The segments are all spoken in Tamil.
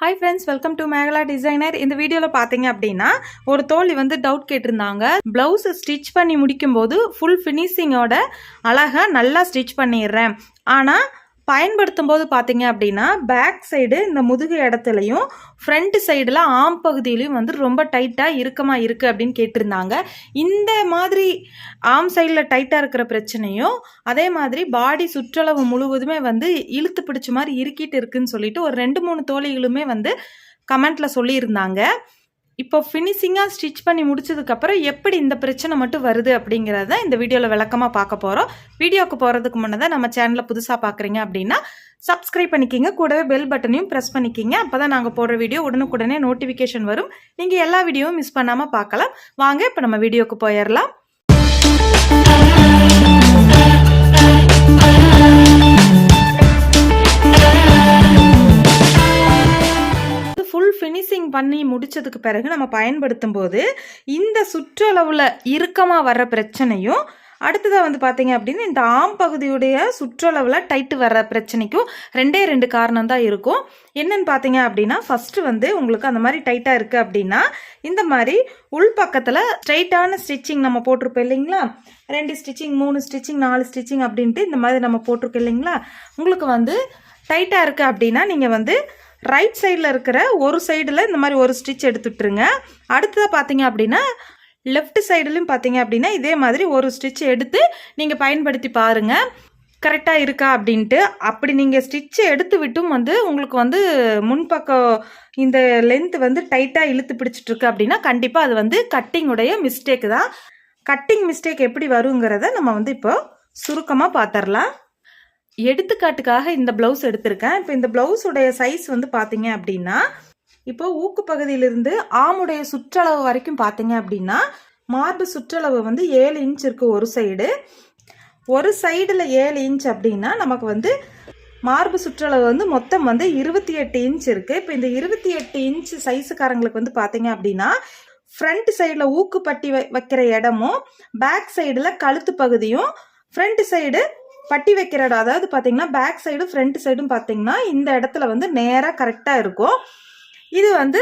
Hi friends welcome to Megala designer இந்த வீடியோவில் பார்த்தீங்க அப்படின்னா ஒரு தோழி வந்து டவுட் கேட்டிருந்தாங்க. ப்ளவுஸ் ஸ்டிச் பண்ணி முடிக்கும்போது ஃபுல் ஃபினிஷிங்கோட அழகாக நல்லா ஸ்டிச் பண்ணிடுறேன். ஆனால் பயன்படுத்தும் போது பார்த்தீங்க அப்படின்னா பேக் சைடு இந்த முதுகு இடத்துலையும் ஃப்ரண்ட் சைடில் ஆம் பகுதியிலையும் வந்து ரொம்ப டைட்டாக இறுக்கமாக இருக்குது அப்படின்னு கேட்டிருந்தாங்க. இந்த மாதிரி ஆம் சைடில் டைட்டாக இருக்கிற பிரச்சனையும் அதே மாதிரி பாடி சுற்றளவு முழுவதுமே வந்து இழுத்து பிடிச்ச மாதிரி இறுக்கிட்டு இருக்குன்னு சொல்லிட்டு ஒரு ரெண்டு மூணு தோழிகளுமே வந்து கமெண்ட்டில் சொல்லியிருந்தாங்க. இப்போ ஃபினிஷிங்காக ஸ்டிச் பண்ணி முடிச்சதுக்கப்புறம் எப்படி இந்த பிரச்சனை மட்டும் வருது அப்படிங்கிறத இந்த வீடியோவில் விளக்கமாக பார்க்க போகிறோம் வீடியோவுக்கு போகிறதுக்கு முன்னே நம்ம சேனலில் புதுசாக பார்க்குறீங்க அப்படின்னா சப்ஸ்கிரைப் பண்ணிக்கிங்க. கூடவே பெல் பட்டனையும் ப்ரெஸ் பண்ணிக்கிங்க. அப்போ தான் நாங்கள் போடுற வீடியோ உடனுக்குடனே நோட்டிஃபிகேஷன் வரும். நீங்கள் எல்லா வீடியோவும் மிஸ் பண்ணாமல் பார்க்கலாம். வாங்க இப்போ நம்ம வீடியோவுக்கு போயிடலாம். முடித்ததுக்கு முடிச்சதுக்கு பிறகு நம்ம பயன்படுத்தும் போது இந்த சுற்றளவில் இறுக்கமாக வர்ற பிரச்சனையும் அடுத்ததாக வந்து பார்த்தீங்க அப்படின்னா இந்த ஆம் பகுதியுடைய சுற்றளவில் டைட்டு வர்ற பிரச்சனைக்கும் ரெண்டே ரெண்டு காரணம் தான் இருக்கும். என்னன்னு பார்த்தீங்க அப்படின்னா ஃபஸ்ட்டு வந்து உங்களுக்கு அந்த மாதிரி டைட்டாக இருக்குது அப்படின்னா இந்த மாதிரி உள் பக்கத்தில் ஸ்ட்ரைட்டான ஸ்டிச்சிங் நம்ம போட்டிருப்போம் இல்லைங்களா? ரெண்டு ஸ்டிச்சிங் மூணு ஸ்டிச்சிங் நாலு ஸ்டிச்சிங் அப்படின்ட்டு இந்த மாதிரி நம்ம போட்டிருக்கோம் இல்லைங்களா? உங்களுக்கு வந்து டைட்டாக இருக்குது அப்படின்னா நீங்கள் வந்து ரைட் சைடில் இருக்கிற ஒரு சைடில் இந்த மாதிரி ஒரு ஸ்டிச் எடுத்துட்டுருங்க. அடுத்ததாக பார்த்தீங்க அப்படின்னா லெஃப்ட் சைடுலையும் பார்த்தீங்க அப்படின்னா இதே மாதிரி ஒரு ஸ்டிச் எடுத்து நீங்கள் பயன்படுத்தி பாருங்கள் கரெக்டாக இருக்கா அப்படின்ட்டு. அப்படி நீங்கள் ஸ்டிச்சை எடுத்து விட்டும் வந்து உங்களுக்கு வந்து முன்பக்கம் இந்த லென்த் வந்து டைட்டாக இழுத்து பிடிச்சிட்ருக்கு அப்படின்னா கண்டிப்பாக அது வந்து கட்டிங்குடைய மிஸ்டேக் தான். கட்டிங் மிஸ்டேக் எப்படி வருங்கிறத நம்ம வந்து இப்போ சுருக்கமாக பார்த்துடலாம் எடுத்துக்காட்டுக்காக இந்த ப்ளவுஸ் எடுத்திருக்கேன். இப்போ இந்த ப்ளவுஸுடைய சைஸ் வந்து பார்த்தீங்க அப்படின்னா இப்போ ஊக்கு பகுதியிலிருந்து ஆமுடைய சுற்றளவு வரைக்கும் பார்த்தீங்க அப்படின்னா மார்பு சுற்றளவு வந்து ஏழு இன்ச் இருக்குது ஒரு சைடு ஒரு சைடில் ஏழு இன்ச் அப்படின்னா நமக்கு வந்து மார்பு சுற்றளவு வந்து மொத்தம் வந்து இருபத்தி எட்டு இன்ச் இருக்குது இப்போ இந்த இருபத்தி எட்டு இன்ச் சைஸுக்காரங்களுக்கு வந்து பார்த்தீங்க அப்படின்னா ஃப்ரண்ட் சைடில் ஊக்கு பட்டி வை வைக்கிற இடமும் பேக் சைடில் கழுத்து பகுதியும் ஃப்ரண்ட் சைடு பட்டி வைக்கிற இடம் அதாவது பார்த்தீங்கன்னா பேக் சைடும் ஃப்ரண்ட் சைடும் பார்த்தீங்கன்னா இந்த இடத்துல வந்து நேராக கரெக்டாக இருக்கும். இது வந்து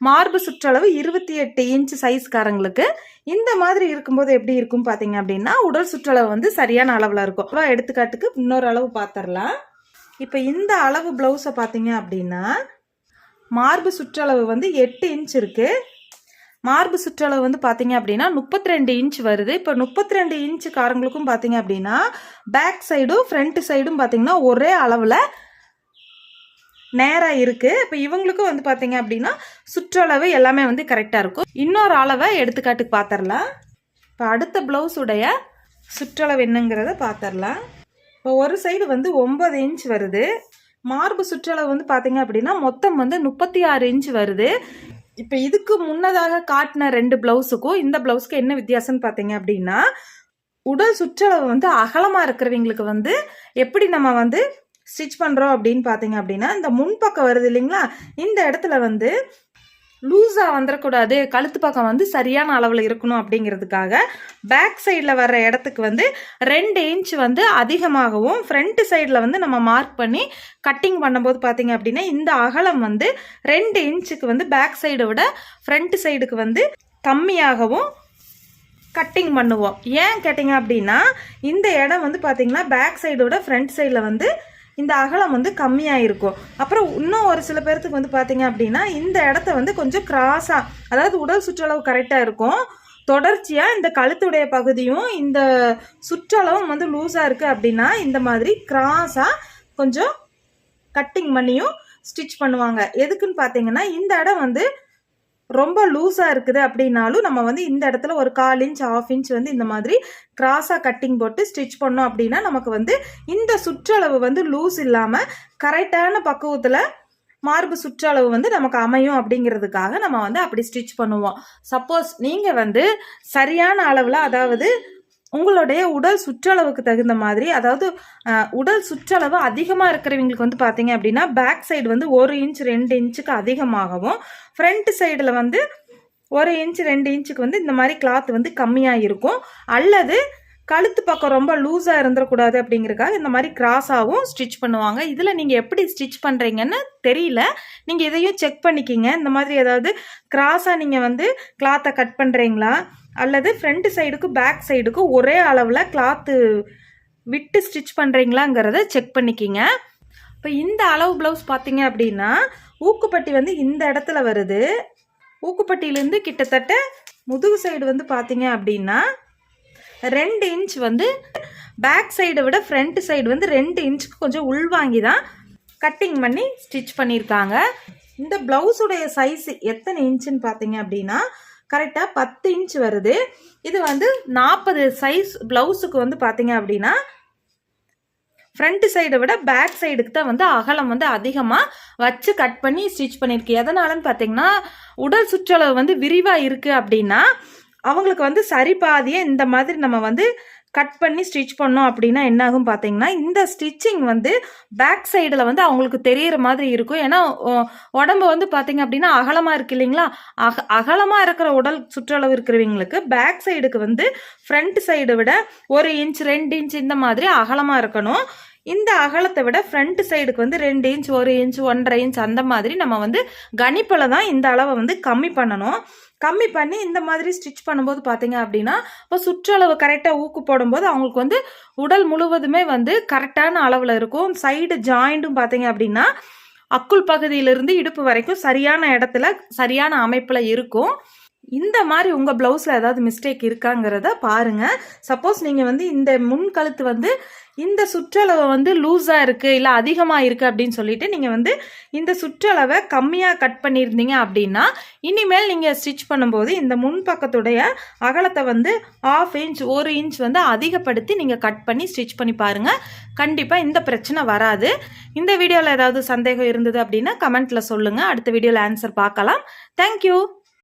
மார்பு சுற்றளவு இருபத்தி எட்டு இன்ச் சைஸ்காரங்களுக்கு இந்த மாதிரி இருக்கும்போது எப்படி இருக்கும் பார்த்தீங்க அப்படின்னா உடல் சுற்றளவு வந்து சரியான அளவில் இருக்கும். அவ்வளோ எடுத்துக்காட்டுக்கு இன்னொரு அளவு பார்த்துடலாம் இப்போ இந்த அளவு ப்ளவுஸை பார்த்தீங்க அப்படின்னா மார்பு சுற்றளவு வந்து எட்டு இன்ச் இருக்குது மார்பு சுற்றளவு வந்து பார்த்தீங்க அப்படின்னா முப்பத்தி ரெண்டு இன்ச் வருது. இப்போ முப்பத்தி ரெண்டு இன்ச்சு காரங்களுக்கும் பார்த்தீங்க அப்படின்னா பேக் சைடும் ஃப்ரண்ட் சைடும் பார்த்தீங்கன்னா ஒரே அளவில் நேராக இருக்குது இப்போ இவங்களுக்கும் வந்து பார்த்தீங்க அப்படின்னா சுற்றளவு எல்லாமே வந்து கரெக்டாக இருக்கும். இன்னொரு அளவை எடுத்துக்காட்டுக்கு பார்த்துடலாம் இப்போ அடுத்த ப்ளவுஸுடைய சுற்றளவு என்னங்கிறத பார்த்துடலாம் இப்போ ஒரு சைடு வந்து ஒம்பது இன்ச் வருது. மார்பு சுற்றளவு வந்து பார்த்தீங்க அப்படின்னா மொத்தம் வந்து முப்பத்தி ஆறு இன்ச் வருது. இப்போ இதுக்கு முன்னதாக காட்டின ரெண்டு ப்ளவுஸுக்கும் இந்த ப்ளவுஸ்க்கு என்ன வித்தியாசம்னு பார்த்தீங்க அப்படின்னா உடல் சுற்றளவு வந்து அகலமாக இருக்கிறவங்களுக்கு வந்து எப்படி நம்ம வந்து ஸ்டிச் பண்ணுறோம் அப்படின்னு பார்த்தீங்க அப்படின்னா இந்த முன்பக்கம் வருது இல்லைங்களா? இந்த இடத்துல வந்து லூஸாக வந்துடக்கூடாது கழுத்து பக்கம் வந்து சரியான அளவில் இருக்கணும் அப்படிங்கிறதுக்காக பேக் சைடில் வர்ற இடத்துக்கு வந்து ரெண்டு இன்ச் வந்து அதிகமாகவும் ஃப்ரண்ட் சைடில் வந்து நம்ம மார்க் பண்ணி கட்டிங் பண்ணும்போது பார்த்திங்க அப்படின்னா இந்த அகலம் வந்து ரெண்டு இன்ச்சுக்கு வந்து பேக் சைடை விட ஃப்ரண்ட் சைடுக்கு வந்து கம்மியாகவும் கட்டிங் பண்ணுவோம். ஏன் கேட்டிங்க அப்படின்னா இந்த இடம் வந்து பார்த்திங்கன்னா பேக் சைடோட ஃப்ரண்ட் சைடில் வந்து இந்த அகலம் வந்து கம்மியாக இருக்கும் அப்புறம் இன்னும் ஒரு சில பேர்த்துக்கு வந்து பார்த்தீங்க அப்படின்னா இந்த இடத்த வந்து கொஞ்சம் கிராஸாக அதாவது உடல் சுற்றளவு கரெக்டாக இருக்கும். தொடர்ச்சியாக இந்த கழுத்துடைய பகுதியும் இந்த சுற்றளவும் வந்து லூஸாக இருக்குது அப்படின்னா இந்த மாதிரி கிராஸாக கொஞ்சம் கட்டிங் பண்ணியும் ஸ்டிச் பண்ணுவாங்க. எதுக்குன்னு பார்த்தீங்கன்னா இந்த இடம் வந்து ரொம்ப லூஸாக இருக்குது அப்படின்னாலும் நம்ம வந்து இந்த இடத்துல ஒரு கால் இன்ச் ஆஃப் இன்ச் வந்து இந்த மாதிரி கிராஸாக கட்டிங் போட்டு ஸ்டிச் பண்ணோம் அப்படின்னா நமக்கு வந்து இந்த சுற்றளவு வந்து லூஸ் இல்லாமல் கரெக்டான பக்குவத்தில் மார்பு சுற்றளவு வந்து நமக்கு அமையும் அப்படிங்கிறதுக்காக நம்ம வந்து அப்படி ஸ்டிச் பண்ணுவோம். சப்போஸ் நீங்கள் வந்து சரியான அளவில் அதாவது உங்களுடைய உடல் சுற்றளவுக்கு தகுந்த மாதிரி அதாவது உடல் சுற்றளவு அதிகமாக இருக்கிறவங்களுக்கு வந்து பார்த்தீங்க அப்படின்னா பேக் சைடு வந்து ஒரு இன்ச் ரெண்டு இன்ச்சுக்கு அதிகமாகவும் ஃப்ரண்ட் சைடில் வந்து ஒரு இன்ச் ரெண்டு இன்ச்சுக்கு வந்து இந்த மாதிரி கிளாத் வந்து கம்மியாக இருக்கும். அல்லது கழுத்து பக்கம் ரொம்ப லூஸாக இருந்துடக்கூடாது அப்படிங்கிறக்காக இந்த மாதிரி கிராஸாகவும் ஸ்டிச் பண்ணுவாங்க. இதில் நீங்கள் எப்படி ஸ்டிச் பண்ணுறீங்கன்னு தெரியல. நீங்கள் இதையும் செக் பண்ணிக்கிங்க. இந்த மாதிரி ஏதாவது கிராஸாக நீங்கள் வந்து கிளாத்தை கட் பண்ணுறீங்களா அல்லது ஃப்ரண்ட் சைடுக்கு பேக் சைடுக்கு ஒரே அளவில் கிளாத்து விட்டு ஸ்டிச் பண்ணுறீங்களாங்கிறத செக் பண்ணிக்கிங்க. இப்போ இந்த அளவு ப்ளவுஸ் பார்த்தீங்க அப்படின்னா ஊக்குப்பட்டி வந்து இந்த இடத்துல வருது. ஊக்குப்பட்டியிலேருந்து கிட்டத்தட்ட முதுகு சைடு வந்து பார்த்தீங்க அப்படின்னா ரெண்டு இன்ச் வந்து பேக் சைடை விட ஃப்ரண்ட் சைடு வந்து ரெண்டு இன்ச்சுக்கு கொஞ்சம் உள்வாங்கி தான் கட்டிங் பண்ணி ஸ்டிச் பண்ணியிருக்காங்க. இந்த ப்ளவுஸுடைய சைஸ் எத்தனை இன்ச்சுன்னு பார்த்தீங்க அப்படின்னா கரெக்டாக பத்து இன்ச் வருது. இது வந்து நாற்பது சைஸ் ப்ளவுஸுக்கு வந்து பார்த்தீங்க அப்படின்னா ஃப்ரண்ட் சைடை விட பேக் சைடுக்கு தான் வந்து அகலம் வந்து அதிகமாக வச்சு கட் பண்ணி ஸ்டிச் பண்ணியிருக்கு. எதனாலன்னு பார்த்தீங்கன்னா உடல் சுற்றளவு வந்து விரிவாக இருக்குது அப்படின்னா அவங்களுக்கு வந்து சரி பாதியே இந்த மாதிரி நம்ம வந்து கட் பண்ணி ஸ்டிச் பண்ணோம் அப்படின்னா என்ன ஆகும் பார்த்தீங்கன்னா இந்த ஸ்டிச்சிங் வந்து பேக் சைடில் வந்து அவங்களுக்கு தெரியிற மாதிரி இருக்கும். ஏன்னா உடம்பு வந்து பார்த்தீங்க அப்படின்னா அகலமாக இருக்கு இல்லைங்களா? அக அகலமாக இருக்கிற உடல் சுற்றளவு இருக்கிறவங்களுக்கு பேக் சைடுக்கு வந்து ஃப்ரண்ட் சைடை விட ஒரு இன்ச் ரெண்டு இன்ச் இந்த மாதிரி அகலமாக இருக்கணும். இந்த அகலத்தை விட ஃப்ரண்ட் சைடுக்கு வந்து ரெண்டு இன்ச் ஒரு இன்ச் ஒன்றரை இன்ச் அந்த மாதிரி நம்ம வந்து கணிப்பில் தான் இந்த அளவை வந்து கம்மி பண்ணணும். கம்மி பண்ணி இந்த மாதிரி ஸ்டிச் பண்ணும்போது பார்த்தீங்க அப்படின்னா இப்போ சுற்றளவு கரெக்டாக ஊக்கு போடும்போது அவங்களுக்கு வந்து உடல் முழுவதுமே வந்து கரெக்டான அளவில் இருக்கும். சைடு ஜாயிண்ட்டும் பார்த்தீங்க அப்படின்னா அக்குள் பகுதியிலிருந்து இடுப்பு வரைக்கும் சரியான இடத்துல சரியான அமைப்பில் இருக்கும். இந்த மாதிரி உங்கள் ப்ளவுஸில் ஏதாவது மிஸ்டேக் இருக்காங்கிறத பாருங்கள் சப்போஸ் நீங்கள் வந்து இந்த முன் கழுத்து வந்து இந்த சுற்றளவு வந்து லூஸாக இருக்குது இல்லை அதிகமாக இருக்குது அப்படின்னு சொல்லிட்டு நீங்கள் வந்து இந்த சுற்றளவை கம்மியாக கட் பண்ணியிருந்தீங்க அப்படின்னா இனிமேல் நீங்கள் ஸ்டிச் பண்ணும்போது இந்த முன் பக்கத்துடைய அகலத்தை வந்து ஆஃப் இன்ச் ஒரு இன்ச் வந்து அதிகப்படுத்தி நீங்கள் கட் பண்ணி ஸ்டிச் பண்ணி பாருங்கள் கண்டிப்பாக இந்த பிரச்சனை வராது. இந்த வீடியோவில் ஏதாவது சந்தேகம் இருந்தது அப்படின்னா கமெண்ட்டில் சொல்லுங்கள் அடுத்த வீடியோவில் ஆன்சர் பார்க்கலாம். தேங்க்யூ